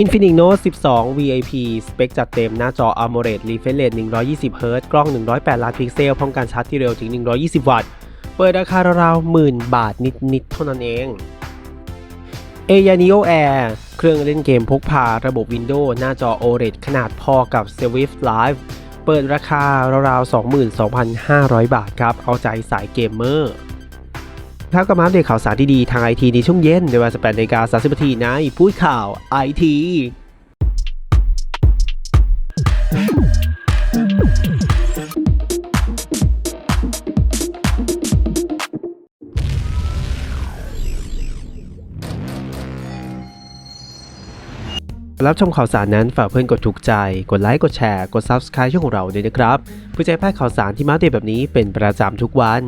Infinix Note 12 VIP สเปคจัดเต็มหน้าจอ AMOLED Refresh Rate 120 Hz กล้อง 108 ล้านพิกเซล พร้อมการชาร์จที่เร็วถึง 120 วัตต์ เปิดราคาราวๆหมื่นบาทนิด ๆ เท่านั้นเอง a y a n i o Air เครื่องเล่นเกมพกพาระบบ Windows หน้าจอ OLED ขนาดพอกับ Swift Live เปิดราคาราวๆ 22,500 บาทครับ เอาใจสายเกมเมอร์ ครับก็มาเดตข่าวสารดีๆทางไอทีในช่วงเย็นในเวลา18นาฬิกา30นาทีในพูดข่าวไอทีรับชมข่าวสารนั้นฝากเพื่อนกดถูกใจ กดไลค์ กดแชร์ กด Subscribe ช่องของเราด้วยนะครับเพื่อจะให้พลาดข่าวสารที่มาเดตแบบนี้เป็นประจำทุกวัน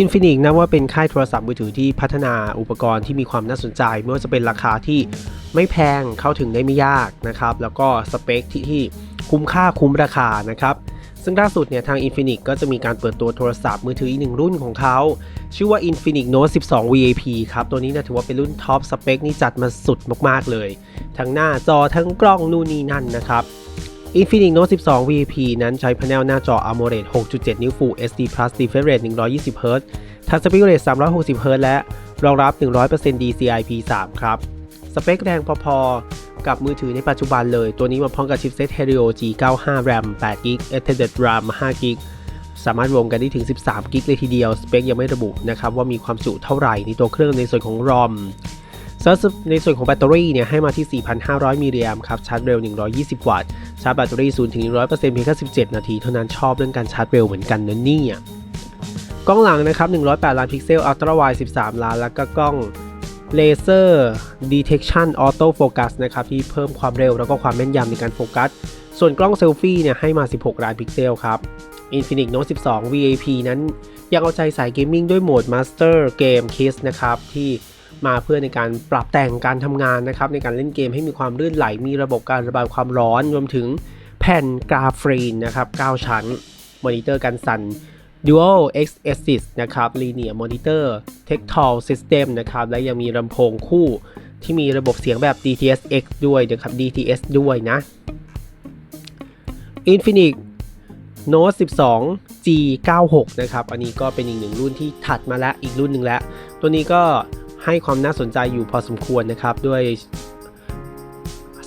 Infinix นับว่าเป็นค่ายโทรศัพท์มือถือที่พัฒนาอุปกรณ์ที่มีความน่าสนใจ ไม่ว่าจะเป็นราคาที่ไม่แพงเข้าถึงได้ไม่ยากนะครับ แล้วก็สเปคที่ที่คุ้มค่าคุ้มราคานะครับ ซึ่งล่าสุดเนี่ยทาง Infinix ก็จะมีการเปิดตัวโทรศัพท์มือถืออีกหนึ่งรุ่นของเขา ชื่อว่า Infinix Note 12 VIP ครับ ตัวนี้นะถือว่าเป็นรุ่นท็อปสเปคนี่จัดมาสุดมากๆเลย ทั้งหน้าจอทั้งกล้องนู่นนี่นั่นนะครับ Infinix Note 12 VP นั้นใช้พาเนลหน้าจอ AMOLED 6.7 นิ้ว Full HD Plus Refresh Rate 120 Hz ทัชสปีกเรท360 Hz และรองรับ 100% DCI-P3 ครับ สเปคแรงพอๆ กับมือถือในปัจจุบันเลย ตัวนี้มาพร้อมกับชิปเซต Helio G95 RAM 8 g b Extended RAM 5 g b สามารถรวมกันได้ถึง 13 g b เลยทีเดียว สเปคยังไม่ระบุนะครับว่ามีความจุเท่าไหร่ในตัวเครื่องในส่วนของ ROM ในส่วนของแบตเตอรี่เนี่ยให้มาที่ 4,500 มิลลิแอมป์ครับ ชาร์จเร็ว 120 วัตต์ ชาร์จแบตเตอรี่0ถึง100%เปอร์เซ็นต์เพียงแค่17นาทีเท่านั้นชอบเรื่องการชาร์จเร็วเหมือนกันนะเนี่ยกล้องหลังนะครับ108 ล้านพิกเซลอัลตร้าไวด์13 ล้าน แล้วก็กล้องเลเซอร์ Detection Auto Focus นะครับที่เพิ่มความเร็วแล้วก็ความแม่นยำในการโฟกัส ส่วนกล้องเซลฟี่เนี่ยให้มา 16 ล้านพิกเซลครับ Infinix Note 12 VIP นั้นยังเอาใจสายเกมมิ่งด้วยโหมด Master Game Kiss นะครับที่ มาเพื่อในการปรับแต่งการทำงานนะครับในการเล่นเกมให้มีความลื่นไหล มีระบบการระบายความร้อนรวมถึงแผ่นกราฟีนนะครับ 9 ชั้น มอนิเตอร์กันสั่น Dual X Axis นะครับ Linear Monitor Tactile System นะครับ และยังมีลำโพงคู่ที่มีระบบเสียงแบบ DTS-X ด้วยนะครับ DTS ด้วยนะ Infinix Note 12 G96 นะครับ อันนี้ก็เป็นอีกหนึ่งรุ่นที่ถัดมาแล้วอีกรุ่นหนึ่งแล้ว ตัวนี้ก็ ให้ความน่าสนใจอยู่พอสมควรนะครับ ด้วย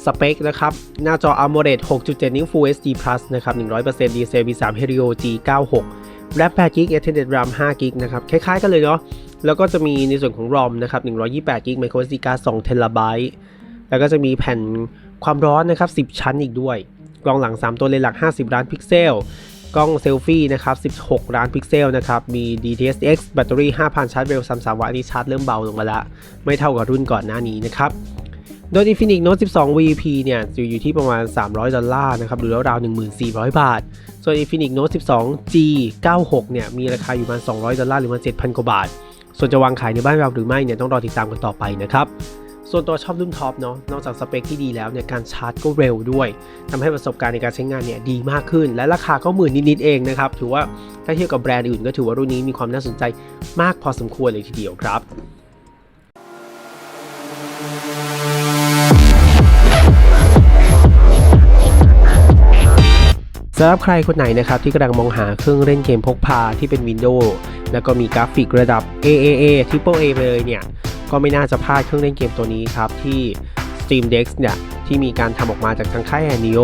สเปคนะครับ หน้าจอ AMOLED 6.7 นิ้ว Full HD Plus นะครับ 100% DCI-P3 Helio G96 RAM 8 g b Extended RAM 5 g b นะครับ คล้ายๆกันเลยเนาะ แล้วก็จะมีในส่วนของ ROM นะครับ 128 g b microSD card 2 TB แล้วก็จะมีแผ่นความร้อนนะครับ 10 ชั้นอีกด้วย กล้องหลัง 3 ตัวเลนส์หลัก 50 ล้านพิกเซล กล้องเซลฟี่นะครับ 16 ล้านพิกเซลนะครับ มี DTS-X แบตเตอรี่ 5,000 ชาร์จเร็ว33วัตต์อันนี้ชาร์จเริ่มเบาลงมาล้วไม่เท่ากับรุ่นก่อนหน้านี้นะครับ โดย Infinix Note 12 VP เนี่ยอยู่ที่ประมาณ 300 ดอลลาร์นะครับ หรือราวๆ1,400 บาท ส่วน Infinix Note 12 G96 เนี่ย มีราคาอยู่ประมาณ 200 ดอลลาร์ หรือประมาณ 7,000 กว่าบาท ส่วนจะวางขายในบ้านเราหรือไม่เนี่ย ต้องรอติดตามกันต่อไปนะครับ ส่วนตัวชอบรุ่นท็อปเนาะ นอกจากสเปคที่ดีแล้วเนี่ยการชาร์จก็เร็วด้วยทำให้ประสบการณ์ในการใช้งานเนี่ยดีมากขึ้น และราคาก็หมื่นนิดๆเองนะครับ ถือว่าถ้าเทียบกับแบรนด์อื่นก็ถือว่ารุ่นนี้มีความน่าสนใจมากพอสมควรเลยทีเดียวครับสำหรับใครคนไหนนะครับที่กำลังมองหาเครื่องเล่นเกมพกพาที่เป็น Windows แล้วก็มีกราฟิกระดับ AAA Triple A เลยเนี่ย ก็ไม่น่าจะพลาดเครื่องเล่นเกมตัวนี้ครับ ที่ Steam Deck เนี่ยที่มีการทำออกมาจากทางค่าย Anio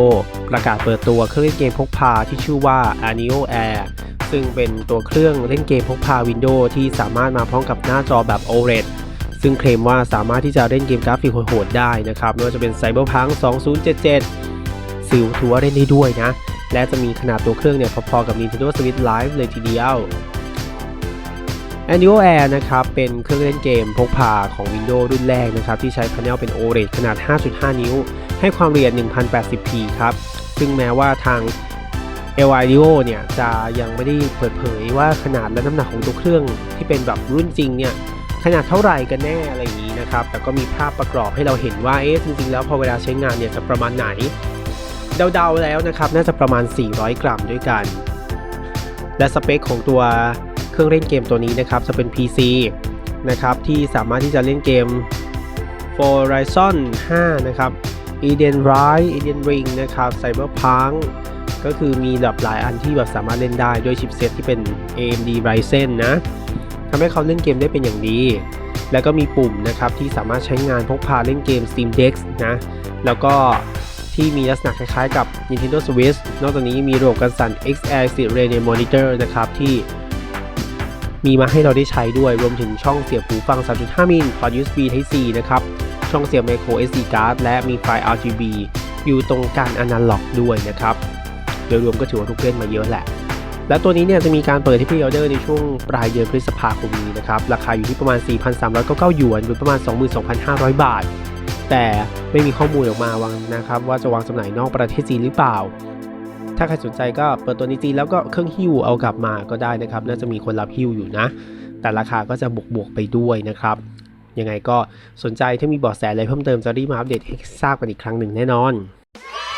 ประกาศเปิดตัวเครื่องเล่นเกมพกพาที่ชื่อว่า Anio Air ซึ่งเป็นตัวเครื่องเล่นเกมพกพา Windows ที่สามารถมาพร้อมกับหน้าจอแบบ OLED ซึ่งเคลมว่าสามารถที่จะเล่นเกมกราฟิกโหดๆได้นะครับไม่ว่าจะเป็น Cyberpunk 2077ซิลถือว่าเล่นได้ด้วยนะ และจะมีขนาดตัวเครื่องเนี่ยพอๆกับ Nintendo Switch Live เลยทีเดียว Annual Air นะครับเป็นเครื่องเล่นเกมพกพาของ Windows รุ่นแรกนะครับที่ใช้พาเนลเป็น OLED ขนาด 5.5 นิ้ว ให้ความละเอียด 1080p ครับ ซึ่งแม้ว่าทาง l i d o เนี่ยจะยังไม่ได้เปิดเผยว่าขนาดและน้ำหนักของตัวเครื่องที่เป็นแบบรุ่นจริงเนี่ยขนาดเท่าไหร่กันแน่อะไรอย่างนี้นะครับ แต่ก็มีภาพประกอบให้เราเห็นว่าเอ๊ะจริงๆแล้วพอเวลาใช้งานเนี่ยจะประมาณไหน เดาๆแล้วนะครับน่าจะประมาณ 400 กรัมด้วยกัน และสเปคของตัว เครื่องเล่นเกมตัวนี้นะครับจะเป็น PC นะครับที่สามารถที่จะเล่นเกม Horizon 5 นะครับ Eden Rise Eden Ring นะครับ Cyberpunk ก็คือมีแบบหลายอันที่แบบสามารถเล่นได้ด้วยชิปเซตที่เป็น AMD Ryzen นะทำให้เขาเล่นเกมได้เป็นอย่างดี แล้วก็มีปุ่มนะครับที่สามารถใช้งานพกพาเล่นเกม Steam Deck นะ แล้วก็ที่มีลักษณะคล้ายๆกับ Nintendo Switch นอกจากนี้มีระบบการสั่น XR Series Monitor นะครับที่ มีมาให้เราได้ใช้ด้วยรวมถึงช่องเสียบหูฟัง 3.5 มิลพอร์ต USB Type C นะครับ ช่องเสียบ micro SD card และมีไฟ RGB อยู่ตรงกลางอนาล็อกด้วยนะครับ โดยรวมก็ถือว่าทุกเล่นมาเยอะแหละ และตัวนี้เนี่ยจะมีการเปิดที่พรีออเดอร์ในช่วงปลายเดือนพฤษภาคมนี้นะครับ ราคาอยู่ที่ประมาณ 4,399 หยวน หรือประมาณ 22,500 บาท แต่ไม่มีข้อมูลออกมาวางนะครับว่าจะวางจำหน่ายนอกประเทศจีนหรือเปล่า ถ้าใครสนใจก็เปิดตัวในจีนแล้วก็เครื่องหิ้วเอากลับมาก็ได้นะครับ น่าจะมีคนรับหิ้วอยู่นะ แต่ราคาก็จะบวกบวกไปด้วยนะครับ ยังไงก็สนใจถ้ามีเบาะแสอะไรเพิ่มเติมจะรีบมาอัปเดตให้ทราบกันอีกครั้งหนึ่งแน่นอน